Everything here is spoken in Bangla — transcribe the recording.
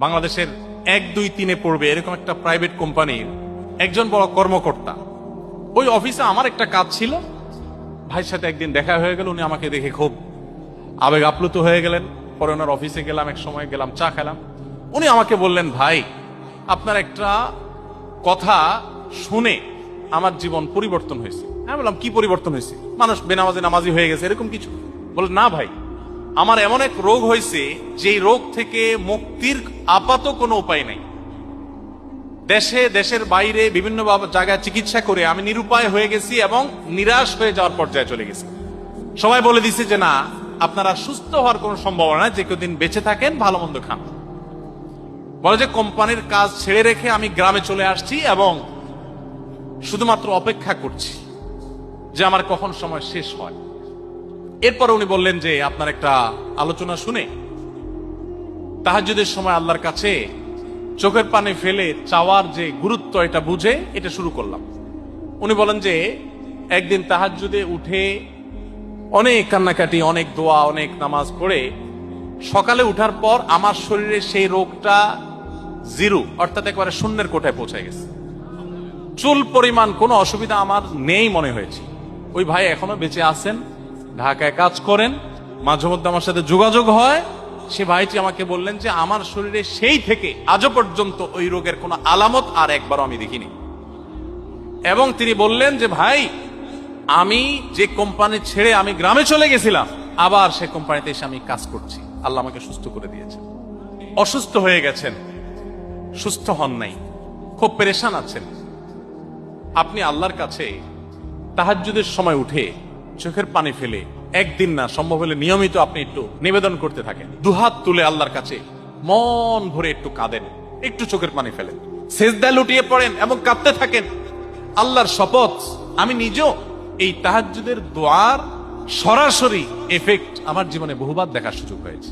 বাংলাদেশের এক, দুই, তিনে পড়বে এরকম একটা প্রাইভেট কোম্পানির একজন বড় কর্মকর্তা। ওই অফিসে আমার একটা কাজ ছিল। ভাইয়ের সাথে একদিন দেখা হয়ে গেল, উনি আমাকে দেখে খুব আবেগ আপ্লুত হয়ে গেলেন। পরে ওনার অফিসে গেলাম, এক সময় গেলাম, চা খেলাম। উনি আমাকে বললেন, ভাই, আপনার একটা কথা শুনে আমার জীবন পরিবর্তন হয়েছে। আমি বললাম, কি পরিবর্তন হয়েছে? মানুষ বেনামাজি নামাজি হয়ে গেছে, এরকম কিছু। বলে না ভাই আমার এমন এক রোগ হয়েছে, যেই রোগ থেকে মুক্তির আপাত কোনো উপায় নেই। দেশে, দেশের বাইরে বিভিন্ন জায়গায় চিকিৎসা করে আমি নিরুপায় হয়ে গেছি এবং নিরাশ হয়ে যাওয়ার পর্যায়ে চলে গেছি। সবাই বলে দিছে যে, না, আপনারা সুস্থ হওয়ার কোনো সম্ভাবনা যে কদিন বেঁচে থাকেন, ভালো মন্দ খান। বলে যে, কোম্পানির কাজ ছেড়ে রেখে আমি গ্রামে চলে আসছি এবং শুধুমাত্র অপেক্ষা করছি যে আমার কখন সময় শেষ হয়। এরপর উনি বললেন যে, আপনার একটা আলোচনা শুনে তাহাজুদের সময় আল্লাহর কাছে চোখের পানি ফেলে চাওয়ার যে গুরুত্ব, এটা বুঝে এটা শুরু করলাম। উনি বলেন যে, একদিন তাহাজুদে উঠে অনেক কান্নাকাটি, অনেক দোয়া, অনেক নামাজ পড়ে সকালে উঠার পর আমার শরীরে সেই রোগটা জিরো, অর্থাৎ একবারে শূন্যের কোঠায় পৌঁছে গেছে। চুল পরিমাণ কোনো অসুবিধা আমার নেই মনে হয়েছে। ওই ভাই এখনও বেঁচে আছেন ঢাকায় কাজ করেন, মাঝে মধ্যে আমার সাথে যোগাযোগ হয়। সে ভাইটি আমাকে বললেন যে, আমার শরীরে সেই থেকে আজও পর্যন্ত ওই রোগের কোনো আলামত আর একবারও আমি দেখিনি। এবং তিনি বললেন যে, ভাই, আমি যে কোম্পানি ছেড়ে আমি গ্রামে চলে গেছিলাম, আবার সে কোম্পানিতে এসে আমি কাজ করছি। আল্লাহ আমাকে সুস্থ করে দিয়েছেন। অসুস্থ হয়ে গেছেন, সুস্থ হন নাই, খুব পেরেশান আছেন। আপনি আল্লাহর কাছে তাহাজ্জুদের সময় উঠে চোখের পানি ফেলে, একদিন না, সম্ভব হলে নিয়মিত আপনি একটু নিবেদন করতে থাকেন। দুহাত তুলে আল্লাহর কাছে মন ভরে একটু কাঁদেন, একটু চোখের পানি ফেলেন। সেজদা লুটিয়ে পড়েন এবং কাঁদতে থাকেন। আল্লাহর শপথ, আমি নিজেও এই তাহাজুদের দোয়ার সরাসরি এফেক্ট আমার জীবনে বহুবার দেখার সুযোগ হয়েছে।